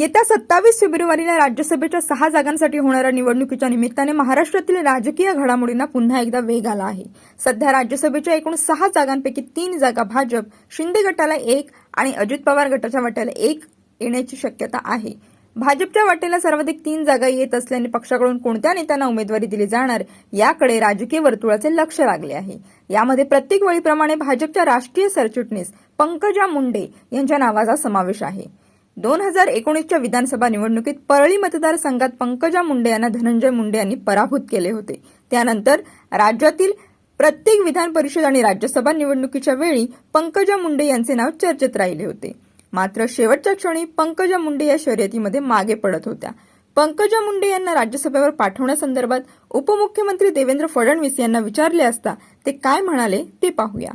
येत्या सत्तावीस फेब्रुवारीला राज्यसभेच्या सहा जागांसाठी होणाऱ्या निवडणुकीच्या निमित्ताने महाराष्ट्रातील राजकीय घडामोडींना पुन्हा एकदा वेग आला आहे. सध्या राज्यसभेच्या एकूण सहा जागांपैकी तीन जागा भाजप शिंदे गटाला एक आणि अजित पवार गटाच्या वाट्याला एक येण्याची शक्यता आहे. भाजपच्या वाटेला सर्वाधिक तीन जागा येत असल्याने पक्षाकडून कोणत्या नेत्यांना उमेदवारी दिली जाणार याकडे राजकीय वर्तुळाचे लक्ष लागले आहे. यामध्ये प्रत्येक वेळीप्रमाणे भाजपच्या राष्ट्रीय सरचिटणीस पंकजा मुंडे यांच्या नावाचा समावेश आहे. दोन हजार एकोणीसच्या विधानसभा निवडणुकीत परळी मतदारसंघात पंकजा मुंडे यांना धनंजय मुंडे यांनी पराभूत केले होते. त्यानंतर राज्यातील प्रत्येक विधान परिषद आणि राज्यसभा निवडणुकीच्या वेळी पंकजा मुंडे यांचे नाव चर्चेत राहिले होते. मात्र शेवटच्या क्षणी पंकजा मुंडे या शर्यतीमध्ये मागे पडत होत्या. पंकजा मुंडे यांना राज्यसभेवर पाठवण्यासंदर्भात उपमुख्यमंत्री देवेंद्र फडणवीस यांना विचारले असता ते काय म्हणाले ते पाहूया.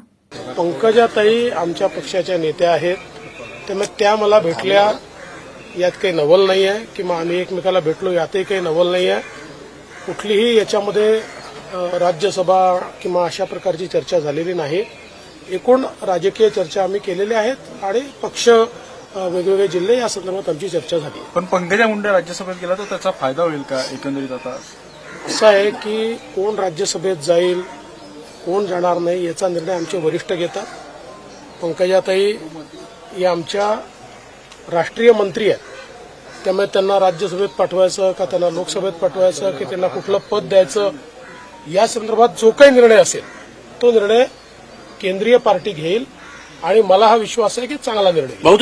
पंकजाताई आमच्या पक्षाच्या नेत्या आहेत. त्यामुळे त्या मला भेटल्या. यात काही नवल नाही आहे किंवा आम्ही एकमेकाला भेटलो यातही काही नवल नाही आहे कुठलीही याच्यामध्ये राज्यसभा किंवा अशा प्रकारची चर्चा झालेली नाही. एकूण राजकीय चर्चा आम्ही केलेल्या आहेत आणि पक्ष वेगवेगळे जिल्हे या संदर्भात आमची चर्चा झाली. पण पंकजा मुंडे राज्यसभेत गेला तर त्याचा फायदा होईल का एकंदरीत आता? असं आहे की कोण राज्यसभेत जाईल कोण जाणार नाही याचा निर्णय आमचे वरिष्ठ घेतात. पंकजाताई या आमच्या राष्ट्रीय मंत्री आहेत. त्यामुळे त्यांना राज्यसभेत पाठवायचं का त्यांना लोकसभेत पाठवायचं की त्यांना कुठलं पद द्यायचं या संदर्भात जो काही निर्णय असेल तो निर्णय केंद्रीय पार्टी घेईल आणि मला हा विश्वास आहे की चांगला निर्णय